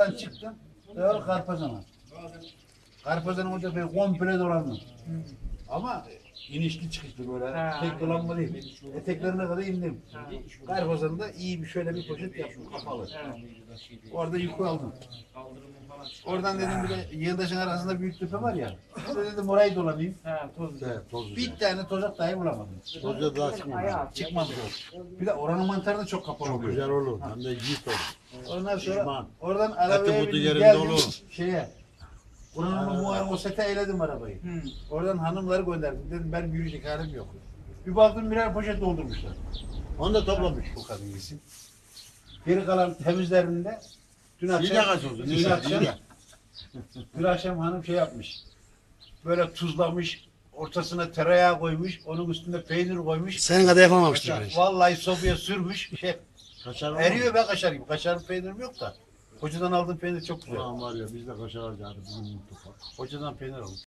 Ben çıktım. Doğru Karpazan'a. Karpazan'ın hoca ben komple dolandım. Ama inişli çıkışlı böyle Ha. tek dolanma değil. Eteklerine kadar indim. Karpazan'da iyi bir şöyle bir poşet yaptım kapalı. Orada yükü aldım. Oradan dedim bir de yığındaşın arasında büyük tepe var ya. Orada dedim orayı dolanayım. Ha, toz. Evet, toz Bir tane tozak dahi bulamadım. Toz daha çıkmamış. Çıkmaz o. Bir de oranın mantarı da çok kapalı Çok oluyor. güzel olur. Hem de yiğit olur. Ondan sonra Şişman. oradan arabaya bindim, yerin geldim dolu. şeye. Buranın muharrem o sete eyledim arabayı. Hı. Oradan hanımları gönderdim. Dedim ben yürüyecek halim yok. Bir baktım birer poşet doldurmuşlar. Onu da toplamış. Bu kadın iyisin. Geri kalan temizlerinde dün akşam, Yine kaç oldu? dün Yine, akşam, yine. Dün akşam hanım şey yapmış. Böyle tuzlamış, ortasına tereyağı koymuş, onun üstüne peynir koymuş. Senin kadar yapamamıştır. Kaşar, bence. vallahi sobaya sürmüş. Şey, Kaşar var eriyor mı? be kaşar gibi. Kaşarın peynirim yok da. Hocadan aldığım peynir çok güzel. Ulan var ya biz de kaşar bugün mutfağa. Hocadan peynir aldım.